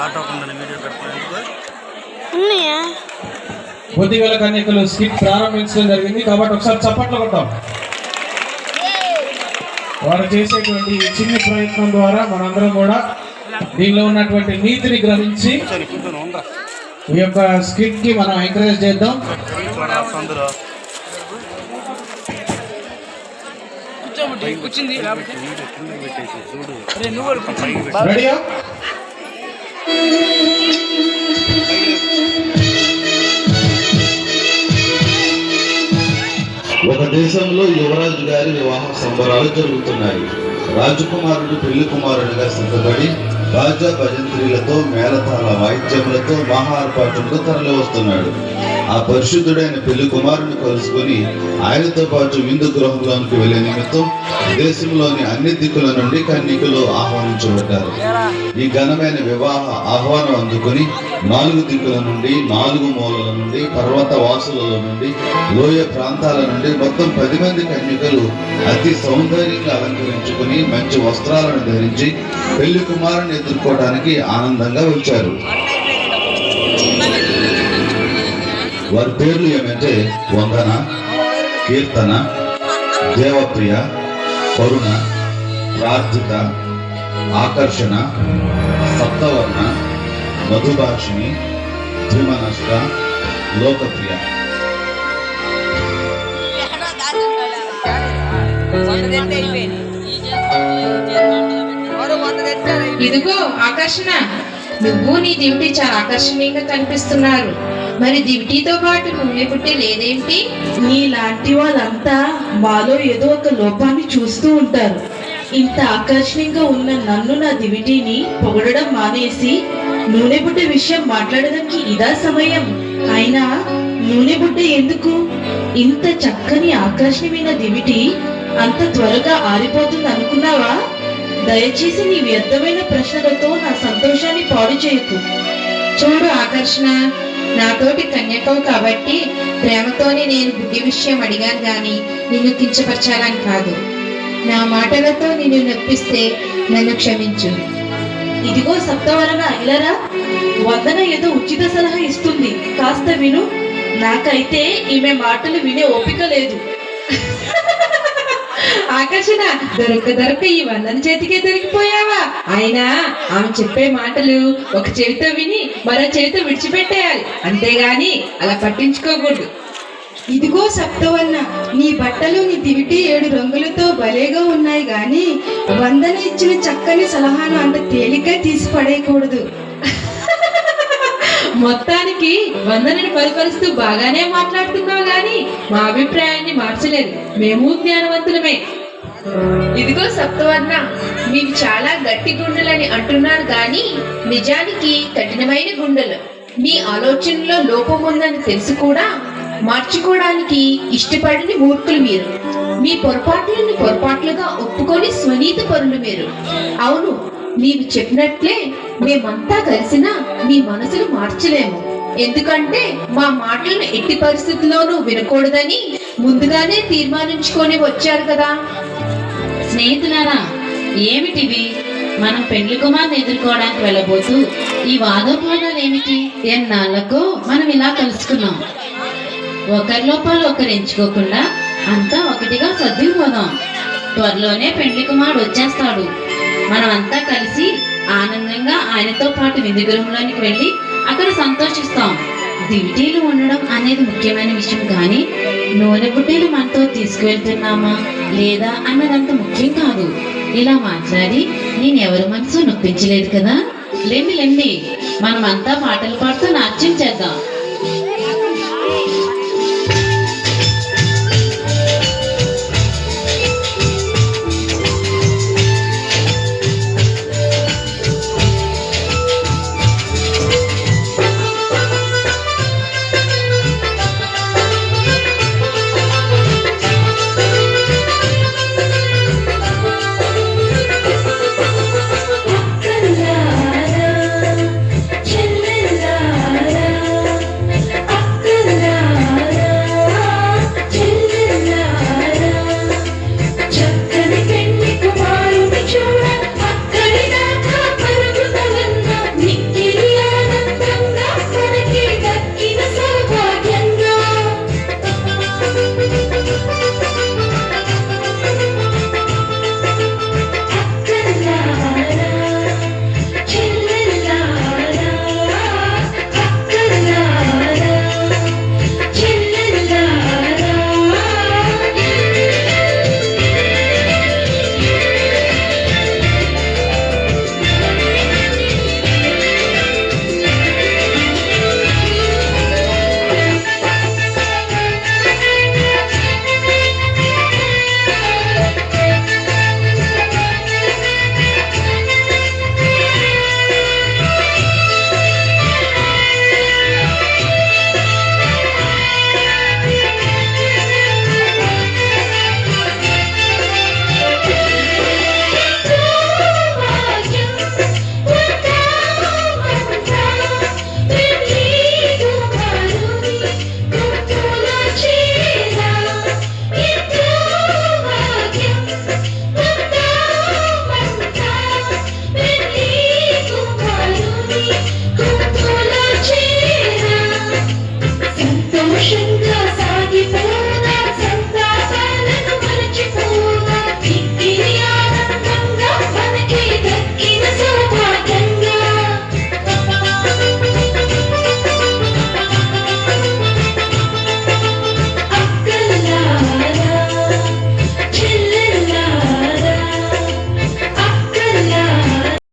Video పెడుతున్నాను ఉన్నాయా? బుద్ధిగల కన్యకలు skit ప్రారంభించడం జరిగింది. కాబట్టి ఒకసారి చప్పట్లు కొట్టాం వారు చేసేటువంటి చిన్న ప్రయత్నం ద్వారా మనందరం కూడా దీనిలో ఉన్నటువంటి నీతిని గ్రహించి ఈ యొక్క స్కిట్కి మనం ఎంకరేజ్ చేద్దాం. కూర్చోబుట్టి కూర్చుంది ఒక దేశంలో యువరాజు గారి వివాహ సంబరాలు జరుగుతున్నాయి. రాజకుమారుడు పెళ్ళి కుమారుడిగా సిద్ధపడి రాజా భజంత్రీలతో మేళతాళ వాయిద్యములతో మహార్పాటుతో తరలి వస్తున్నాడు ఆ పరిశుద్ధుడైన పెళ్ళి కుమారుని కలుసుకుని ఆయనతో పాటు విందు గృహంలోనికి వెళ్ళే నిమిత్తం దేశంలోని అన్ని దిక్కుల నుండి కన్నికలు ఆహ్వానించబడ్డారు. ఈ ఘనమైన వివాహ ఆహ్వానం అందుకుని నాలుగు దిక్కుల నుండి నాలుగు మూలల నుండి పర్వత వాసుల నుండి లోయ ప్రాంతాల నుండి మొత్తం పది మంది కన్యకలు అతి సౌందర్యంగా అలంకరించుకుని మంచి వస్త్రాలను ధరించి పెళ్ళి కుమారుని ఎదుర్కోవడానికి ఆనందంగా వచ్చారు. వారి పేర్లు ఏమంటే వందన కీర్తన దేవప్రియ కరుణ ప్రార్థిత ఆకర్షణ సప్తవర్ణ మధుభాషిణి త్రిమనష్ట లోకప్రియ. ఇదిగో ఆకర్షణ. నువ్వు నీ దివిటి చాలా ఆకర్షణీయంగా కనిపిస్తున్నారు. మరి దివిటీతో పాటు నువ్వే పుట్టి లేదేంటి? నీలాంటి వాళ్ళంతా మాలో ఏదో ఒక లోపాన్ని చూస్తూ ఉంటారు. ఇంత ఆకర్షణీయంగా ఉన్న నన్ను నా దివిటీని పొగడడం మానేసి నూనె బుడ్డ విషయం మాట్లాడడానికి ఇదా సమయం. అయినా నూనె బుడ్డ ఎందుకు? ఇంత చక్కని ఆకర్షణీయమైన దివిటి అంత త్వరగా ఆరిపోతుంది అనుకున్నావా దయచేసి నీ వ్యర్థమైన ప్రశ్నలతో నా చూడు ఆకర్షణ నాతోటి కన్యకవు కాబట్టి ప్రేమతోనే నేను బుద్ధి విషయం అడిగాను గాని నిన్ను కించపరచాలని కాదు. నా మాటలతో నిన్ను నొప్పిస్తే నన్ను క్షమించు. ఇదిగో సప్తవరణ ఇలరా వందన ఏదో ఉచిత సలహా ఇస్తుంది. కాస్త విను నాకైతే ఈమె మాటలు వినే ఓపిక లేదు. ఆకర్షణ దొరక దొరక ఈ వందన చేతికే దొరికిపోయావా? అయినా ఆమె చెప్పే మాటలు ఒక చెవితో విని మరో చెవితో విడిచిపెట్టేయాలి. అంతేగాని అలా పట్టించుకోకూడదు. ఇదిగో సప్తవల్ల నీ బట్టలు నీ దివిటి ఏడు రంగులతో భలేగా ఉన్నాయి గాని వందన ఇచ్చిన చక్కని సలహాను అంత తేలిగ్గా తీసి పడేయకూడదు మొత్తానికి వందనని పరిపరుస్తూ బాగానే మాట్లాడుతున్నావు గాని మా అభిప్రాయాన్ని మార్చలేదు. మేము జ్ఞానవంతులమే. ఇదిగో సప్తవర్ణ మీకు చాలా గట్టి గుండెలని అంటున్నారు కానీ నిజానికి కఠినమైన గుండెలు. మీ ఆలోచనలో లోపం ఉందని తెలిసి కూడా మార్చుకోవడానికి ఇష్టపడని మూర్ఖులు మీరు. మీ పొరపాట్లను పొరపాట్లుగా ఒప్పుకొని స్వనీతి పరులు మీరు. అవును నీవు చెప్పినట్లే మేమంతా కలిసినా మీ మనసును మార్చలేము. ఎందుకంటే మా మాటలను ఎట్టి పరిస్థితుల్లోనూ వినకూడదని ముందుగానే తీర్మానించుకొని వచ్చారు కదా. స్నేహితులారా ఏమిటివి మనం పెండ్లి కుమార్ని ఎదుర్కోవడానికి వెళ్ళబోతూ ఈ వాదోపవాదాలు ఏమిటి ఎన్నాళ్ళకు మనం ఇలా కలుసుకున్నాం. ఒకరి లోపాలు ఒకరు ఎంచుకోకుండా అంతా ఒకటిగా సర్దుకుపోదాం. త్వరలోనే పెండ్లి కుమారుడు వచ్చేస్తాడు. మనం అంతా కలిసి ఆనందంగా ఆయనతో పాటు విందు గృహంలోనికి వెళ్ళి అక్కడ సంతోషిస్తాం. దివిటీలు ఉండడం అనేది ముఖ్యమైన విషయం కానీ నూనె బుడ్డీలు మనతో తీసుకువెళ్తున్నామా లేదా అన్నదంత ముఖ్యం కాదు. ఇలా మాట్లాడి నేను ఎవరి మనసు నొప్పించలేదు కదా? లేండి లేండి మనమంతా పాటలు పాడుతూ నాట్యం చేద్దాం.